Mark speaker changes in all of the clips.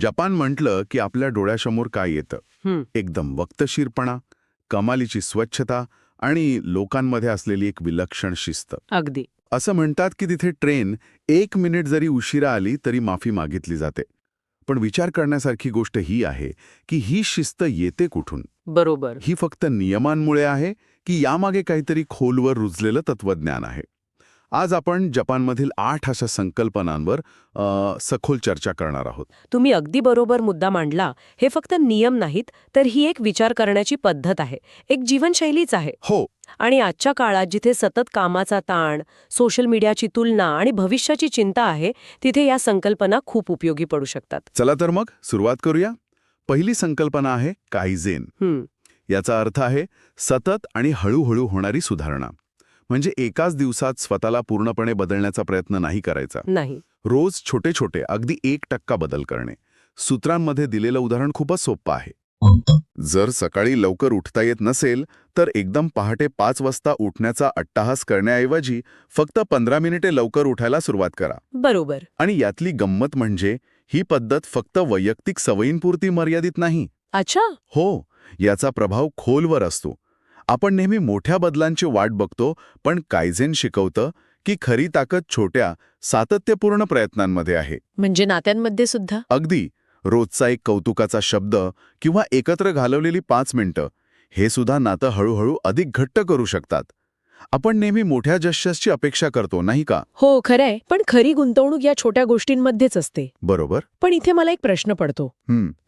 Speaker 1: Japan म्हटलं की आपल्या डोळ्यासमोर काय येतं? एकदम वक्तशीरपणा कमालीची स्वच्छता आणि लोकांमध्ये असलेली एक विलक्षण शिस्त.
Speaker 2: अगदी.
Speaker 1: असं म्हणतात की तिथे ट्रेन एक मिनिट जरी उशिरा आली तरी माफी मागितली जाते. पण विचार करण्यासारखी गोष्ट ही आहे की ही शिस्त येते कुठून?
Speaker 2: बरोबर.
Speaker 1: ही फक्त नियमांमुळे आहे की यामागे काहीतरी खोलवर रुजलेलं तत्वज्ञान आहे? आज आपण जपानमधील आठ अशा संकल्पनांवर सखोल चर्चा करणार आहोत.
Speaker 2: तुम्ही अगदी बरोबर मुद्दा मांडला. हे फक्त नियम नाहीत तर ही एक विचार करण्याची पद्धत आहे. एक जीवनशैलीच आहे.
Speaker 1: हो.
Speaker 2: आणि आजच्या काळात जिथे सतत कामाचा ताण सोशल मीडियाची तुलना आणि भविष्याची चिंता आहे तिथे या संकल्पना खूप उपयोगी पडू शकतात.
Speaker 1: चला तर मग सुरुवात करूया. पहिली संकल्पना आहे कायझेन याचा अर्थ आहे सतत आणि हळूहळू होणारी सुधारणा. म्हणजे एकाच दिवसात स्वतःला पूर्णपणे बदलण्याचा प्रयत्न नाही करायचा.
Speaker 2: नाही.
Speaker 1: रोज छोटे छोटे अगदी एक टक्का बदल करणे. सूत्रांमध्ये दिलेलं उदाहरण खूपच सोपं आहे. जर सकाळी लवकर उठता येत नसेल तर एकदम पहाटे पाच वाजता उठण्याचा अट्टाहास करण्याऐवजी फक्त पंधरा मिनिटे लवकर उठायला सुरुवात करा.
Speaker 2: बरोबर.
Speaker 1: आणि यातली गंमत म्हणजे ही पद्धत फक्त वैयक्तिक सवयींपुरती मर्यादित नाही.
Speaker 2: अच्छा.
Speaker 1: हो याचा प्रभाव खोलवर असतो. आपण नेहमी मोठ्या बदलांची वाट बघतो पण कायझेन शिकवतं की खरी ताकद छोट्या सातत्यपूर्ण प्रयत्नांमध्ये आहे.
Speaker 2: म्हणजे नात्यांमध्ये सुद्धा?
Speaker 1: अगदी. रोजचा एक कौतुकाचा शब्द किंवा एकत्र घालवलेली पाच मिनिटं हे सुद्धा नातं हळूहळू अधिक घट्ट करू शकतात. आपण नेहमी मोठ्या जस्चर्सची अपेक्षा करतो नाही का?
Speaker 2: हो खरंय. पण खरी गुंतवणूक या छोट्या गोष्टींमध्येच असते.
Speaker 1: बरोबर.
Speaker 2: पण इथे मला एक प्रश्न पडतो.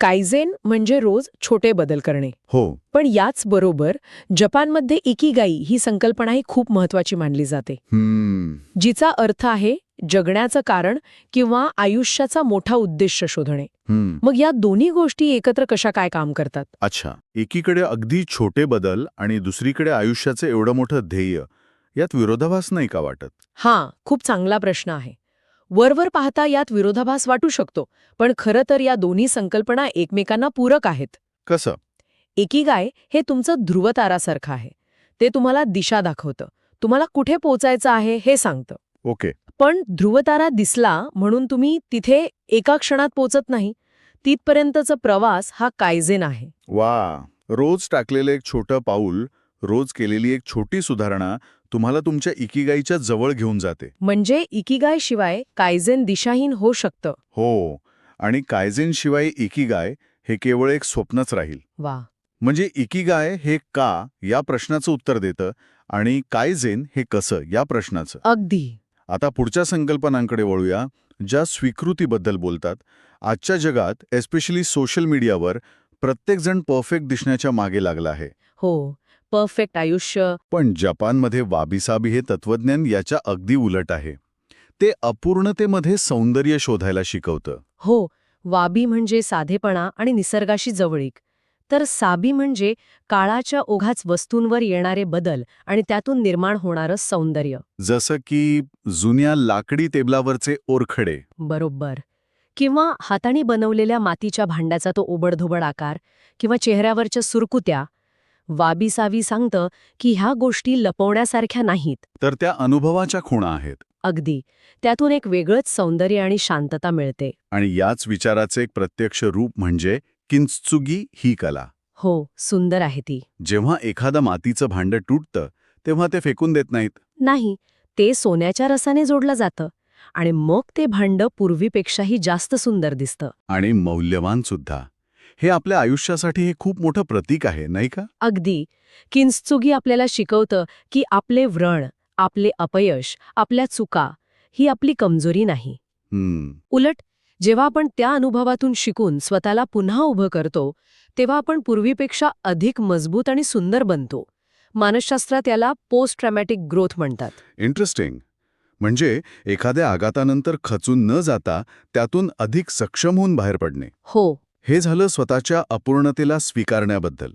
Speaker 2: कायझेन म्हणजे रोज छोटे बदल करणे.
Speaker 1: हो.
Speaker 2: पण याच बरोबर जपानमध्ये इकिगाई ही संकल्पनाही खूप महत्वाची मानली जाते.
Speaker 1: हम्म.
Speaker 2: जिचा अर्थ आहे जगण्याचं कारण किंवा आयुष्याचा मोठा उद्देश शोधणे. मग या दोन्ही गोष्टी एकत्र कशा काय काम करतात?
Speaker 1: अच्छा. एकीकडे अगदी छोटे बदल आणि दुसरीकडे आयुष्याचे एवढं मोठं ध्येय यात विरोधाभास नाही का वाटत?
Speaker 2: हां खूप चांगला प्रश्न आहे. वरवर पाहता यात विरोधाभास वाटू शकतो पण खरं तर या दोन्ही संकल्पना एकमेकांना पूरक आहेत.
Speaker 1: कसं?
Speaker 2: एकीगाय हे तुमचं ध्रुवतारासारखं आहे. ते तुम्हाला दिशा दाखवतं. तुम्हाला कुठे पोचायचं आहे हे सांगतं.
Speaker 1: ओके.
Speaker 2: पण ध्रुवतारा दिसला म्हणून तुम्ही तिथे एका क्षणात पोचत नाही. तिथपर्यंतचा प्रवास हा कायझेन आहे.
Speaker 1: वा रोज टाकलेलं एक छोटं पाऊल रोज केलेली एक छोटी सुधारणा तुम्हाला तुमच्या इकिगाईच्या जवळ घेऊन जाते.
Speaker 2: म्हणजे इकिगाय शिवाय कायझेन दिशाहीन होऊ शकतं.
Speaker 1: हो आणि कायझेन शिवाय इकिगाय हे केवळ एक स्वप्नच राहील.
Speaker 2: वा.
Speaker 1: म्हणजे इकिगाय हे का या प्रश्नाचं उत्तर देतं आणि कायझेन हे कसं या प्रश्नाचं?
Speaker 2: अगदी.
Speaker 1: आता पुढच्या संकल्पनांकडे वळूया ज्या स्वीकृतीबद्दल बोलतात. आजच्या जगात एस्पेशली सोशल मीडियावर प्रत्येकजण परफेक्ट दिसण्याच्या मागे लागला आहे.
Speaker 2: हो परफेक्ट आयुष्य.
Speaker 1: पण जपानमध्ये वाबिसाबी हे तत्वज्ञान याच्या अगदी उलट आहे. ते अपूर्णतेमध्ये सौंदर्य शोधायला शिकवतं.
Speaker 2: हो वाबी म्हणजे साधेपणा आणि निसर्गाशी जवळीक. तर साबी म्हणजे काळाच्या ओघाच वस्तूंवर येणारे बदल आणि त्यातून निर्माण होणारं सौंदर्य.
Speaker 1: जसं की जुन्या लाकडी टेबलावरचे ओरखडे.
Speaker 2: बरोबर. किंवा हाताने बनवलेल्या मातीच्या भांड्याचा तो ओबडधोबड आकार किंवा चेहऱ्यावरच्या सुरकुत्या. वाबीसावी सांगतं की ह्या गोष्टी लपवण्यासारख्या नाहीत.
Speaker 1: तर त्या अनुभवाच्या खुणा आहेत.
Speaker 2: अगदी. त्यातून एक वेगळंच सौंदर्य आणि शांतता मिळते.
Speaker 1: आणि याच विचाराचे एक प्रत्यक्ष रूप म्हणजे किंचुगी ही कला.
Speaker 2: हो सुंदर आहे ती.
Speaker 1: जेव्हा एखादं मातीचं भांडं तुटतं तेव्हा ते फेकून देत नाहीत.
Speaker 2: नाही ते सोन्याच्या रसाने जोडलं जातं आणि मग ते भांडं पूर्वीपेक्षाही जास्त सुंदर दिसतं.
Speaker 1: आणि मौल्यवान सुद्धा. हे आपल्या आयुष्यासाठी हे खूप मोठं प्रतीक आहे नाही का?
Speaker 2: अगदी. किंचुगी आपल्याला शिकवतं की आपले व्रण आपले अपयश आपल्या चुका ही आपली कमजोरी नाही. उलट जेव्हा आपण त्या अनुभवातून शिकून स्वतःला पुन्हा उभं करतो तेव्हा आपण पूर्वीपेक्षा अधिक मजबूत आणि सुंदर बनतो. मानसशास्त्रात याला पोस्ट ट्रॅमॅटिक ग्रोथ म्हणतात.
Speaker 1: इंटरेस्टिंग. म्हणजे एखाद्या आघातानंतर खचून न जाता त्यातून अधिक सक्षम होऊन बाहेर पडणे.
Speaker 2: हो.
Speaker 1: हे झालं स्वतःच्या अपूर्णतेला स्वीकारण्याबद्दल.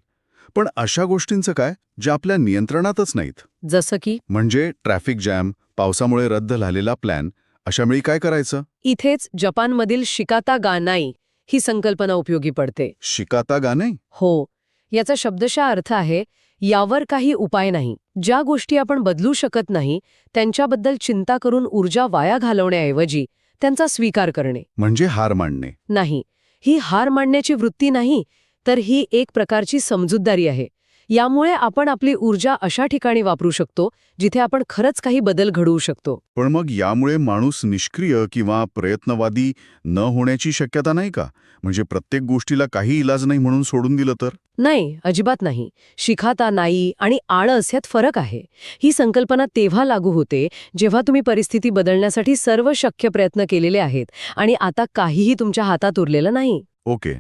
Speaker 1: पण अशा गोष्टींचं काय ज्या आपल्या नियंत्रणातच नाहीत?
Speaker 2: जसं की?
Speaker 1: म्हणजे ट्रॅफिक जॅम पावसामुळे रद्द झालेला प्लॅन अशावेळी काय करायचं?
Speaker 2: इथेच जपानमधील शिकाता गानाई ही संकल्पना उपयोगी पडते.
Speaker 1: शिकाता गाणे
Speaker 2: हो. याचा शब्दशः अर्थ आहे यावर काही उपाय नाही. ज्या गोष्टी आपण बदलू शकत नाही त्यांच्याबद्दल चिंता करून ऊर्जा वाया घालवण्याऐवजी त्यांचा स्वीकार करणे.
Speaker 1: म्हणजे हार मांडणे
Speaker 2: नाही. ही हार मानण्याची वृत्ती नाही तर ही एक प्रकारची समजूतदारी आहे. यामुळे आपण आपली ऊर्जा अशा ठिकाणी वापरू शकतो जिथे आपण खरंच काही बदल घडवू शकतो.
Speaker 1: पण मग यामुळे माणूस निष्क्रिय किंवा प्रयत्नवादी न होण्याची शक्यता नाही का? म्हणजे प्रत्येक गोष्टीला काही इलाज नाही म्हणून सोडून दिलं तर?
Speaker 2: नाही अजिबात नाही. शिखाता नाही आणि आळस यात फरक आहे. ही संकल्पना तेव्हा लागू होते जेव्हा तुम्ही परिस्थिती बदलण्यासाठी सर्व शक्य प्रयत्न केलेले आहेत आणि आता काहीही तुमच्या हातात उरलेलं नाही.
Speaker 1: ओके.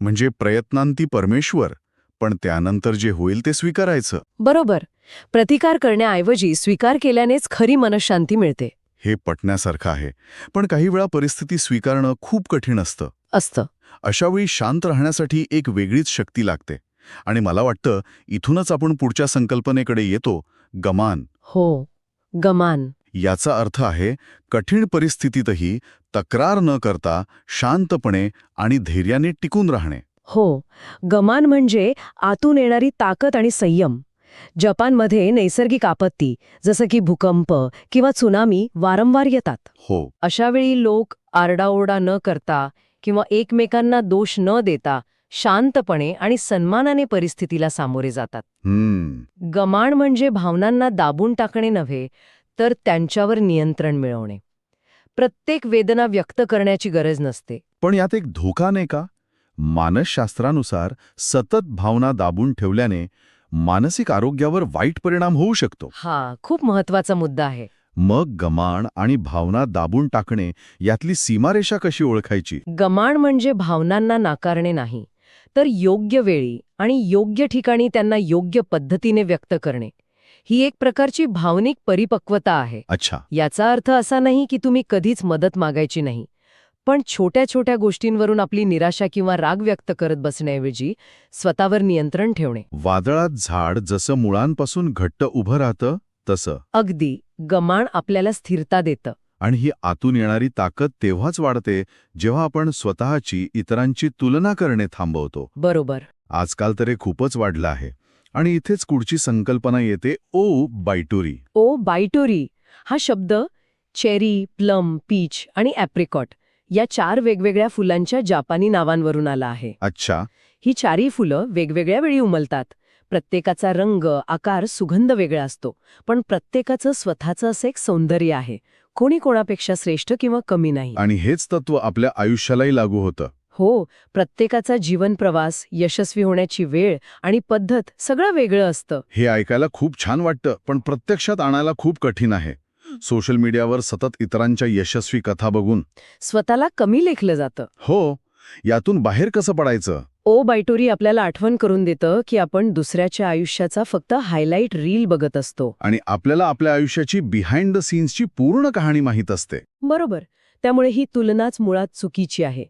Speaker 1: म्हणजे प्रयत्नांती परमेश्वर. पण त्यानंतर जे होईल ते स्वीकारायचं.
Speaker 2: बरोबर. प्रतिकार करण्याऐवजी स्वीकार केल्यानेच खरी मनशांती मिळते.
Speaker 1: हे पटण्यासारखं आहे. पण काही वेळा परिस्थिती स्वीकारणं खूप कठीण असतं.
Speaker 2: असतं.
Speaker 1: अशावेळी शांत राहण्यासाठी एक वेगळीच शक्ती लागते. आणि मला वाटतं इथूनच आपण पुढच्या संकल्पनेकडे येतो गमान.
Speaker 2: हो गमान.
Speaker 1: याचा अर्थ आहे कठीण परिस्थितीतही तक्रार न करता शांतपणे आणि धैर्याने टिकून राहणे.
Speaker 2: हो गमान म्हणजे आतून येणारी ताकद आणि संयम. जपानमध्ये नैसर्गिक आपत्ती जसं की भूकंप किंवा त्सुनामी वारंवार येतात.
Speaker 1: हो.
Speaker 2: अशावेळी लोक आरडाओरडा न करता किंवा एकमेकांना दोष न देता शांतपणे आणि सन्मानाने परिस्थितीला सामोरे जातात.
Speaker 1: हम्म.
Speaker 2: गमाण म्हणजे भावनांना दाबून टाकणे नव्हे तर त्यांच्यावर नियंत्रण मिळवणे. प्रत्येक वेदना व्यक्त करण्याची गरज नसते.
Speaker 1: पण यात एक धोका नाही का? मानसशास्त्रानुसार सतत भावना दाबून ठेवल्याने मानसिक आरोग्यावर वाईट परिणाम होऊ शकतो.
Speaker 2: हा खूप महत्त्वाचा मुद्दा आहे.
Speaker 1: मग गमाण आणि भावना दाबून टाकणे यातली सीमारेषा कशी ओळखायची?
Speaker 2: गमाण म्हणजे भावनांना नाकारणे नाही तर योग्य वेळी आणि योग्य ठिकाणी त्यांना योग्य पद्धतीने व्यक्त करणे. ही एक प्रकारची भावनिक परिपक्वता आहे.
Speaker 1: अच्छा.
Speaker 2: याचा अर्थ असा नाही की तुम्ही कधीच मदत मागायची नाही. पण छोट्या छोट्या गोष्टींवरून आपली निराशा किंवा राग व्यक्त करत बसण्याऐवजी स्वतःवर नियंत्रण ठेवणे.
Speaker 1: वादळात झाड जसं मुळांपासून घट्ट उभं राहतं तसं.
Speaker 2: अगदी गमाण आपल्याला स्थिरता देतं.
Speaker 1: आणि ही आतून येणारी ताकद तेव्हाच वाढते जेव्हा आपण स्वतःची इतरांची तुलना करणे थांबवतो.
Speaker 2: बरोबर.
Speaker 1: आजकाल तर हे खूपच वाढलं आहे. आणि इथेच पुढची संकल्पना येते ओ बायटुरी
Speaker 2: ओ बायटोरी हा शब्द चेरी प्लम पीच आणि ॲप्रिकॉट या चार वेगवेगळ्या फुलांच्या जापानी नावांवरून आला आहे.
Speaker 1: अच्छा.
Speaker 2: ही चारही फुलं वेगवेगळ्या वेळी उमलतात. प्रत्येकाचा रंग आकार सुगंध वेगळा असतो पण प्रत्येकाचं स्वतःचं असं एक सौंदर्य आहे. कोणी कोणापेक्षा श्रेष्ठ किंवा कमी नाही.
Speaker 1: आणि हेच तत्व आपल्या आयुष्यालाही लागू होतं.
Speaker 2: हो प्रत्येकाचा जीवन प्रवास यशस्वी होण्याची वेळ आणि पद्धत सगळं वेगळं असतं.
Speaker 1: हे ऐकायला खूप छान वाटतं पण प्रत्यक्षात आणायला खूप कठीण आहे. सोशल मीडियावर सतत इतरांच्या यशस्वी कथा बघून.
Speaker 2: स्वतःला कमी लेखलं जातं.
Speaker 1: हो यातून बाहेर कसं पडायचं?
Speaker 2: ओ बायटोरी आपल्याला आठवण करून देतं की आपण दुसऱ्याच्या आयुष्याचा फक्त हायलाईट रील बघत असतो.
Speaker 1: आणि आपल्याला आपल्या आयुष्याची बिहाइंड द सीन्सची पूर्ण कहाणी माहीत असते.
Speaker 2: बरोबर. त्यामुळे ही तुलनाच मुळात चुकीची आहे.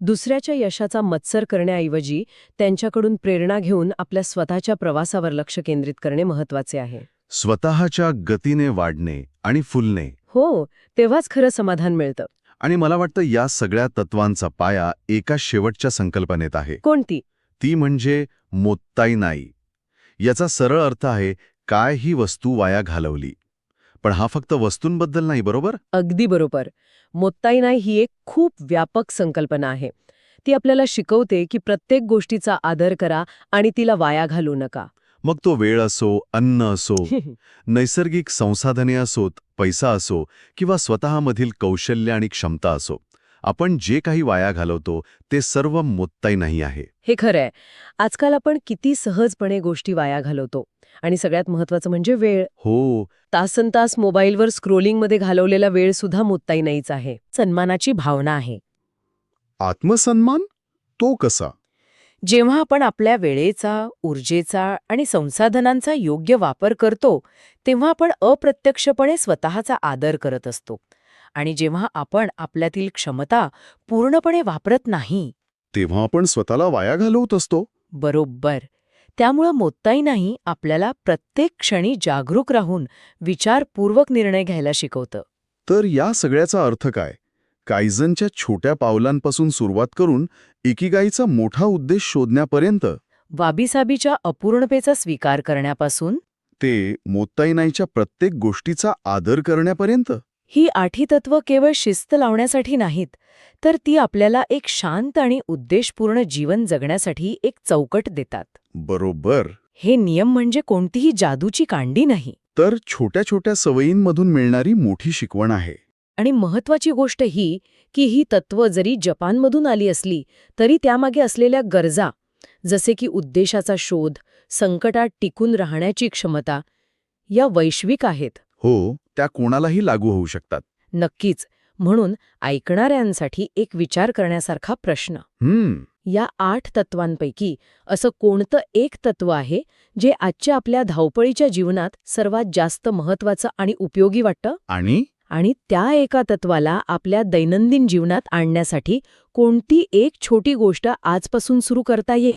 Speaker 2: दुसऱ्याच्या यशाचा मत्सर करण्याऐवजी त्यांच्याकडून प्रेरणा घेऊन आपल्या स्वतःच्या प्रवासावर लक्ष केंद्रित करणे महत्त्वाचे आहे.
Speaker 1: स्वतःच्या गतीने वाढणे आणि फुलणे.
Speaker 2: हो तेव्हाच खरं समाधान मिळतं.
Speaker 1: आणि मला वाटतं या सगळ्या तत्वांचा पाया एका शेवटच्या संकल्पनेत आहे.
Speaker 2: कोणती?
Speaker 1: ती म्हणजे मोत्ताई नाही याचा सरळ अर्थ आहे काय ही वस्तू वाया घालवली? पण हा फक्त वस्तूंबद्दल नाही बरोबर?
Speaker 2: अगदी बरोबर. मोत्ताई नाही ही एक खूप व्यापक संकल्पना आहे. ती आपल्याला शिकवते की प्रत्येक गोष्टीचा आदर करा आणि तिला वाया घालू नका.
Speaker 1: मग तो वेळ असो अन्न असो नैसर्गिक संसाधने असोत पैसा असो किंवा स्वतःमधील कौशल्य आणि क्षमता असो आपण जे काही वाया घालवतो ते सर्व मोत्ताई नाही आहे.
Speaker 2: हे खरं आहे आजकाल आपण किती सहजपणे गोष्टी वाया घालवतो आणि सगळ्यात महत्वाचं म्हणजे वेळ.
Speaker 1: हो.
Speaker 2: तासन तास मोबाईलवर स्क्रोलिंगमध्ये घालवलेला वेळ सुद्धा मुत्ताई नाहीच आहे. सन्मानाची भावना आहे.
Speaker 1: आत्मसन्मान? तो कसा?
Speaker 2: जेव्हा आपण आपल्या वेळेचा ऊर्जेचा आणि संसाधनांचा योग्य वापर करतो तेव्हा आपण अप्रत्यक्षपणे स्वतःचा आदर करत असतो. आणि जेव्हा आपण आपल्यातील क्षमता पूर्णपणे वापरत नाही.
Speaker 1: तेव्हा आपण स्वतःला वाया घालवत असतो.
Speaker 2: बरोबर. त्यामुळं मोत्ताई नाही आपल्याला प्रत्येक क्षणी जागरूक राहून विचारपूर्वक निर्णय घ्यायला शिकवतं.
Speaker 1: तर या सगळ्याचा अर्थ काय? कायझनच्या छोट्या पावलांपासून सुरुवात करून एकीगाईचा मोठा उद्देश शोधण्यापर्यंत?
Speaker 2: वाबीसाबीच्या अपूर्णतेचा स्वीकार करण्यापासून?
Speaker 1: ते मोत्ताईनाईच्या प्रत्येक गोष्टीचा आदर करण्यापर्यंत?
Speaker 2: ही आठी तत्व केवळ शिस्त लावण्यासाठी नाहीत तर ती आपल्याला एक शांत आणि उद्देशपूर्ण जीवन जगण्यासाठी एक चौकट देतात.
Speaker 1: बरोबर.
Speaker 2: हे नियम म्हणजे कोणतीही जादूची कांडी नाही.
Speaker 1: तर छोट्या छोट्या सवयींमधून मिळणारी मोठी शिकवण आहे.
Speaker 2: आणि महत्वाची गोष्ट ही की ही तत्व जरी जपानमधून आली असली तरी त्यामागे असलेल्या गरजा जसे की उद्देशाचा शोध संकटात टिकून राहण्याची क्षमता या वैश्विक आहेत.
Speaker 1: हो त्या कोणालाही लागू होऊ शकतात.
Speaker 2: नक्कीच म्हणून ऐकणाऱ्यांसाठी एक विचार करण्यासारखा प्रश्न.
Speaker 1: हम्म.
Speaker 2: या आठ तत्वांपैकी असं कोणतं एक तत्व आहे जे आजच्या आपल्या धावपळीच्या जीवनात सर्वात जास्त महत्वाचं आणि उपयोगी वाटतं?
Speaker 1: आणि?
Speaker 2: आणि त्या एका तत्वाला आपल्या दैनंदिन जीवनात आणण्यासाठी कोणती एक छोटी गोष्ट आजपासून सुरू करता येईल?